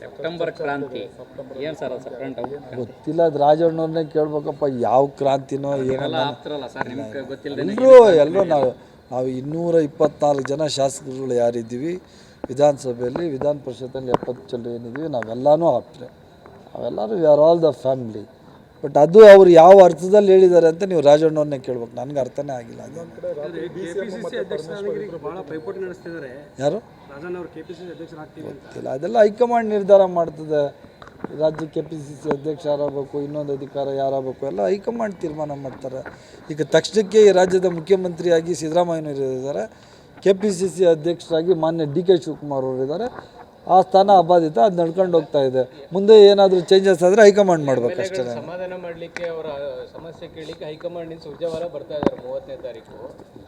September ಕ್ರಾಂತಿ. ಏನು sir ಗೊತ್ತಿಲ್ಲ ಅದು ರಾಜಣ್ಣವ್ರನ್ನೇ ಕೇಳ್ಬೇಕಪ್ಪ ಯಾವ ಕ್ರಾಂತಿನೋ ಏನಲ್ಲ ಎಲ್ಲರೂ ಎಲ್ಲರೂ ನಾವು ನಾವು ಇನ್ನೂರ ಇಪ್ಪತ್ನಾಲ್ಕು ಜನ ಶಾಸಕರುಗಳು ಯಾರಿದ್ದೀವಿ. ವಿಧಾನಸಭೆಯಲ್ಲಿ ವಿಧಾನ ಪರಿಷತ್ತಲ್ಲಿ ಎಪ್ಪತ್ತು ಜನ ಏನಿದ್ದೀವಿ. ನಾವೆಲ್ಲನೂ ಆಪ್ತರೆ. ನಾವೆಲ್ಲರೂ we are all the family but ಅದು ಅವ್ರು ಯಾವ ಅರ್ಥದಲ್ಲಿ ಹೇಳಿದ್ದಾರೆ ಅಂತ ನೀವು ರಾಜಣ್ಣವ್ರನ್ನೇ ಕೇಳ್ಬೇಕು. ನನಗೆ ಅರ್ಥನೇ ಆಗಿಲ್ಲ ಯಾರು? ಗೊತ್ತಿಲ್ಲ. ಅದೆಲ್ಲ ಹೈಕಮಾಂಡ್ ನಿರ್ಧಾರ ಮಾಡ್ತದೆ. ರಾಜ್ಯ ಕೆ ಪಿ ಸಿ ಸಿ ಅಧ್ಯಕ್ಷ ಯಾರಾಗಬೇಕು ಇನ್ನೊಂದು ಅಧಿಕಾರ ಯಾರಾಗಬೇಕು ಎಲ್ಲ ಹೈಕಮಾಂಡ್ ತೀರ್ಮಾನ ಮಾಡ್ತಾರೆ. ಈಗ ತಕ್ಷಣಕ್ಕೆ ಈ ರಾಜ್ಯದ ಮುಖ್ಯಮಂತ್ರಿಯಾಗಿ ಸಿದ್ದರಾಮಯ್ಯನವರು ಇದ್ದಾರೆ. ಕೆ ಪಿ ಸಿ ಸಿ ಅಧ್ಯಕ್ಷರಾಗಿ ಮಾನ್ಯ ಡಿ ಕೆ ಶಿವಕುಮಾರ್ ಅವರು ಇದ್ದಾರೆ. ಆ ಸ್ಥಾನ ಅಬಾಧಿತ ಅದು ನಡ್ಕೊಂಡು ಹೋಗ್ತಾ ಇದೆ. ಮುಂದೆ ಏನಾದರೂ ಚೇಂಜಸ್ ಆದರೆ ಹೈಕಮಾಂಡ್ ಮಾಡ್ಬೇಕು ಅಷ್ಟೇ ಸಮಾಧಾನ ಮಾಡಲಿಕ್ಕೆ ಅವರ ಸಮಸ್ಯೆ ಕೇಳಲಿಕ್ಕೆ ಹೈಕಮಾಂಡ್ ಸುರ್ಜೇವಾಲ ಬರ್ತಾ ಇದ್ದಾರೆ ಮೂವತ್ತನೇ ತಾರೀಕು.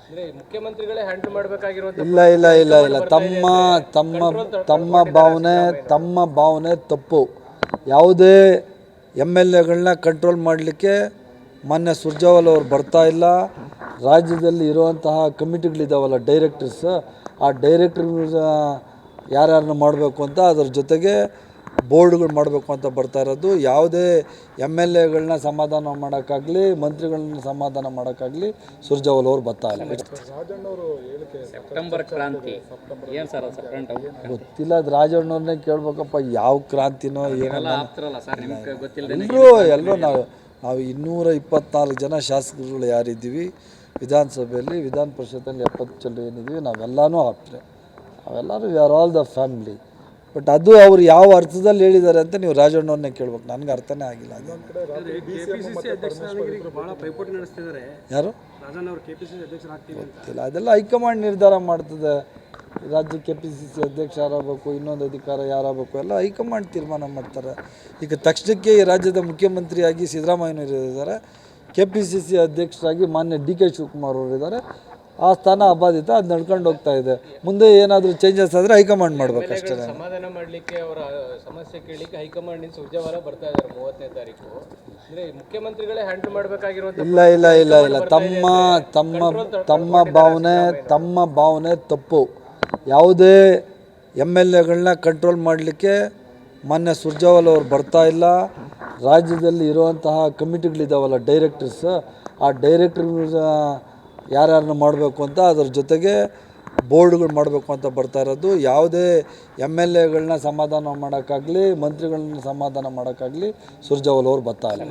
ಅಂದರೆ ಮುಖ್ಯಮಂತ್ರಿಗಳೇ ಹ್ಯಾಂಡಲ್ ಮಾಡಬೇಕಾಗಿರೋ ಇಲ್ಲ ಇಲ್ಲ ಇಲ್ಲ ಇಲ್ಲ. ತಮ್ಮ ತಮ್ಮ ತಮ್ಮ ಭಾವನೆ ತಮ್ಮ ಭಾವನೆ ತಪ್ಪು. ಯಾವುದೇ ಎಂ ಎಲ್ ಎಗಳನ್ನ ಕಂಟ್ರೋಲ್ ಮಾಡಲಿಕ್ಕೆ ಮಾನ್ಯ ಸುರ್ಜಾವಲ್ ಅವರು ಬರ್ತಾ ಇಲ್ಲ. ರಾಜ್ಯದಲ್ಲಿ ಇರುವಂತಹ ಕಮಿಟಿಗಳಿದ್ದಾವಲ್ಲ ಡೈರೆಕ್ಟರ್ಸ್ ಆ ಡೈರೆಕ್ಟರ್ ಯಾರ್ಯಾರನ್ನ ಮಾಡಬೇಕು ಅಂತ ಅದ್ರ ಜೊತೆಗೆ ಬೋರ್ಡ್ಗಳು ಮಾಡಬೇಕು ಅಂತ ಬರ್ತಾ ಇರೋದು. ಯಾವುದೇ ಎಂ ಎಲ್ ಎಗಳನ್ನ ಸಮಾಧಾನ ಮಾಡೋಕ್ಕಾಗಲಿ ಮಂತ್ರಿಗಳನ್ನ ಸಮಾಧಾನ ಮಾಡೋಕ್ಕಾಗಲಿ ಸುರ್ಜಾವಲ್ ಅವರು ಬರ್ತಾ ಇಲ್ಲ. ಗೊತ್ತಿಲ್ಲ ಅದು ರಾಜಣ್ಣವ್ರನ್ನೇ ಕೇಳ್ಬೇಕಪ್ಪ ಯಾವ ಕ್ರಾಂತಿನೋ ಏನಲ್ಲ ಎಲ್ಲರೂ ಎಲ್ಲರೂ ನಾವು ನಾವು ಇನ್ನೂರ ಇಪ್ಪತ್ನಾಲ್ಕು ಜನ ಶಾಸಕರುಗಳು ಯಾರಿದ್ದೀವಿ. ವಿಧಾನಸಭೆಯಲ್ಲಿ ವಿಧಾನ ಪರಿಷತ್ತಲ್ಲಿ ಎಪ್ಪತ್ತು ಜನ ಏನಿದ್ದೀವಿ ನಾವೆಲ್ಲನೂ ಆಪ್ತರೆ. ಅವೆಲ್ಲರೂ we are all the family but ಅದು ಅವರು ಯಾವ ಅರ್ಥದಲ್ಲಿ ಹೇಳಿದ್ದಾರೆ ಅಂತ ನೀವು ರಾಜಣ್ಣವ್ರನ್ನೇ ಕೇಳ್ಬೇಕು. ನನಗೆ ಅರ್ಥನೇ ಆಗಿಲ್ಲ ಅದು. ಕೆಪಿಸಿಸಿ ಅಧ್ಯಕ್ಷರಾಗಿ ಬಹಳ ಪೈಪೋಟಿ ನಡೆಸ್ತಿದ್ದಾರೆ. ಯಾರು? ಗೊತ್ತಿಲ್ಲ. ಅದೆಲ್ಲ ಹೈಕಮಾಂಡ್ ನಿರ್ಧಾರ ಮಾಡ್ತದೆ. ರಾಜ್ಯ ಕೆ ಪಿ ಸಿ ಸಿ ಅಧ್ಯಕ್ಷ ಯಾರಾಗಬೇಕು ಇನ್ನೊಂದು ಅಧಿಕಾರ ಯಾರಾಗಬೇಕು ಎಲ್ಲ ಹೈಕಮಾಂಡ್ ತೀರ್ಮಾನ ಮಾಡ್ತಾರೆ. ಈಗ ತಕ್ಷಣಕ್ಕೆ ಈ ರಾಜ್ಯದ ಮುಖ್ಯಮಂತ್ರಿಯಾಗಿ ಸಿದ್ದರಾಮಯ್ಯನವರು ಇದ್ದಾರೆ. ಕೆ ಪಿ ಸಿ ಸಿ ಅಧ್ಯಕ್ಷರಾಗಿ ಮಾನ್ಯ ಡಿ ಕೆ ಶಿವಕುಮಾರ್ ಅವರು ಇದ್ದಾರೆ. ಆ ಸ್ಥಾನ ಅಬಾಧಿತ ಅದು ನಡ್ಕೊಂಡು ಹೋಗ್ತಾ ಇದೆ. ಮುಂದೆ ಏನಾದರೂ ಚೇಂಜಸ್ ಆದರೆ ಹೈಕಮಾಂಡ್ ಮಾಡ್ಬೇಕು ಅಷ್ಟೇ ಸಮಾಧಾನ ಮಾಡಲಿಕ್ಕೆ ಅವರ ಸಮಸ್ಯೆ ಕೇಳಲಿಕ್ಕೆ ಹೈಕಮಾಂಡ್ನಿಂದ ಸುರ್ಜೇವಾಲ ಬರ್ತಾ ಇದ್ದಾರೆ ಮೂವತ್ತನೇ ತಾರೀಕು. ಅಂದರೆ ಮುಖ್ಯಮಂತ್ರಿಗಳೇ ಹ್ಯಾಂಡಲ್ ಮಾಡಬೇಕಾಗಿರುವಂಥ ಇಲ್ಲ ಇಲ್ಲ ಇಲ್ಲ ಇಲ್ಲ. ತಮ್ಮ ತಮ್ಮ ತಮ್ಮ ಭಾವನೆ ತಮ್ಮ ಭಾವನೆ ತಪ್ಪು. ಯಾವುದೇ ಎಂ ಎಲ್ ಎಗಳನ್ನ ಕಂಟ್ರೋಲ್ ಮಾಡಲಿಕ್ಕೆ ಮಾನ್ಯ ಸುರ್ಜೇವಾಲ ಅವರು ಬರ್ತಾ ಇಲ್ಲ. ರಾಜ್ಯದಲ್ಲಿ ಇರುವಂತಹ ಕಮಿಟಿಗಳಿದಾವಲ್ಲ ಡೈರೆಕ್ಟರ್ಸ್ ಆ ಡೈರೆಕ್ಟರ್ ಯಾರ್ಯಾರನ್ನ ಮಾಡಬೇಕು ಅಂತ ಅದ್ರ ಜೊತೆಗೆ ಬೋರ್ಡ್ಗಳು ಮಾಡಬೇಕು ಅಂತ ಬರ್ತಾ ಇರೋದು. ಯಾವುದೇ ಎಂ ಎಲ್ ಎಗಳನ್ನ ಸಮಾಧಾನ ಮಾಡೋಕ್ಕಾಗಲಿ, ಮಂತ್ರಿಗಳನ್ನ ಸಮಾಧಾನ ಮಾಡೋಕ್ಕಾಗಲಿ ಸುರ್ಜೇವಾಲ ಅವ್ರು ಬರ್ತಾ ಇಲ್ಲ.